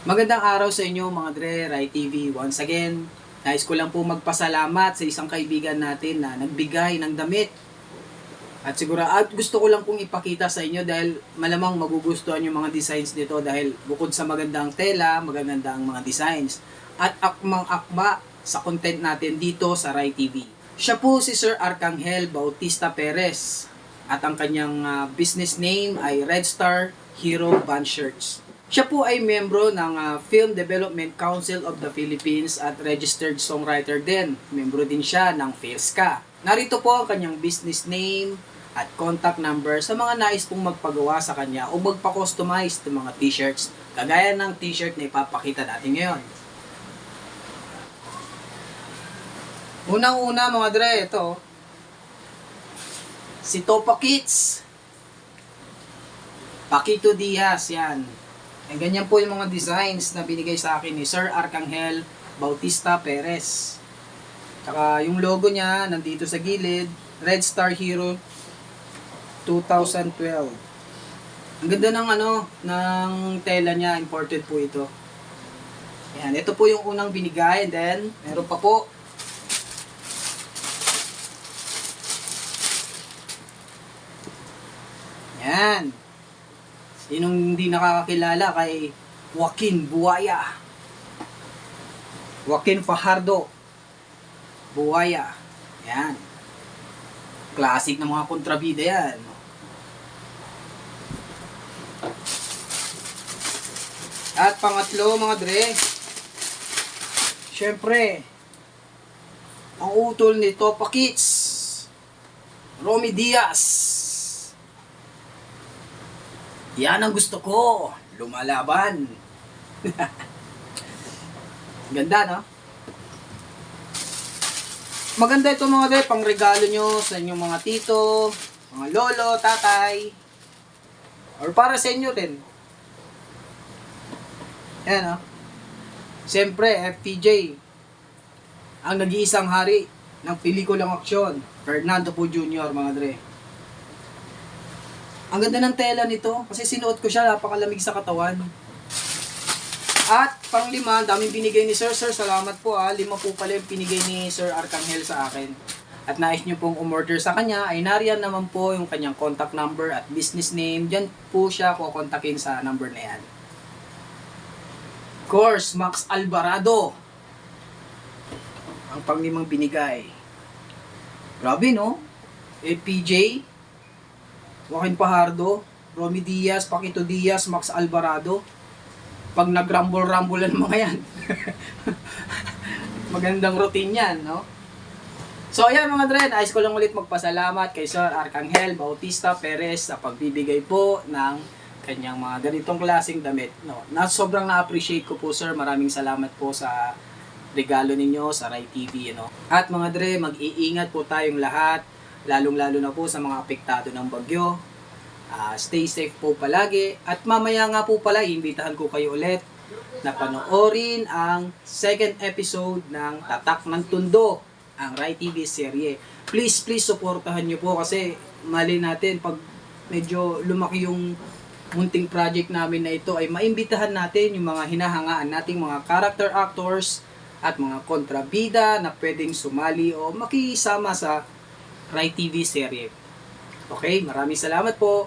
Magandang araw sa inyo mga Dre, Rai TV. Once again, nais ko lang po magpasalamat sa isang kaibigan natin na nagbigay ng damit. At siguro, at gusto ko lang pong ipakita sa inyo dahil malamang magugustuhan yung mga designs nito dahil bukod sa magandang tela, magaganda ang mga designs. At akmang akma sa content natin dito sa Rai TV. Siya po si Sir Arcangel Bautista Perez at ang kanyang ah, business name ay Red Star Hero Band Shirts. Siya po ay membro ng ah, Film Development Council of the Philippines at registered songwriter din. Membro din siya ng PhilSCA. Narito po ang kanyang business name at contact number sa mga nais pong magpagawa sa kanya o magpa-customize ng mga t-shirts kagaya ng t-shirt na ipapakita natin ngayon. Unang-una mga dre, ito. Si Topa Kids. Paquito Diaz, yan. Eh, ganyan po yung mga designs na binigay sa akin ni Sir Arcangel Bautista Perez. Tsaka yung logo niya, nandito sa gilid, Red Star Hero 2012. Ang ganda ng ano, ng tela niya, imported po ito. Yan, ito po yung unang binigay, and then, meron pa po, Yan. Sinong hindi nakakakilala kay Joaquin Buaya. Joaquin Fajardo. Buaya. Yan. Classic ng mga kontrabida yan. At pangatlo mga dre, syempre, ang utol ni Topa Kids, Romy Diaz. Yan ang gusto ko. Lumalaban. Ganda, no? Maganda ito mga dre, pang regalo nyo sa inyong mga tito, mga lolo, tatay, or para sa inyo din. Yan, no? Siyempre, FPJ, ang nag-iisang hari ng pelikulang aksyon, Fernando po Jr., mga dre. Ang ganda ng tela nito kasi sinuot ko siya, napakalamig sa katawan. At panglima, ang daming binigay ni Sir. Sir, salamat po ha. Lima po pala yung binigay ni Sir Arcangel sa akin. At nais nyo pong umorder sa kanya, ay nariyan naman po yung kanyang contact number at business name. Diyan po siya kukontakin sa number na yan. Of course, Max Alvarado. Ang panglimang binigay. Grabe no? APJ, Joaquin Pajardo, Romy Diaz, Paquito Diaz, Max Alvarado. Pag nag-rumble-rumble ng mga yan. Magandang routine yan, no? So, ayan mga dren, ayos ko lang ulit magpasalamat kay Sir Arcangel Bautista Perez sa pagbibigay po ng kanyang mga ganitong klaseng damit. No? Na, sobrang na-appreciate ko po sir. Maraming salamat po sa regalo ninyo sa Rai TV. Ano? At mga dre, mag-iingat po tayong lahat, lalong-lalo na po sa mga apektado ng bagyo. Ah, stay safe po palagi. At mamaya nga po pala, iimbitahan ko kayo ulit na panoorin ang second episode ng Tatak ng Tundo, ang Rai TV serye. Please, please supportahan nyo po kasi mali natin pag medyo lumaki yung munting project namin na ito ay maimbitahan natin yung mga hinahangaan nating mga character actors at mga kontrabida na pwedeng sumali o makisama sa Rai TV serye. Okay, maraming salamat po.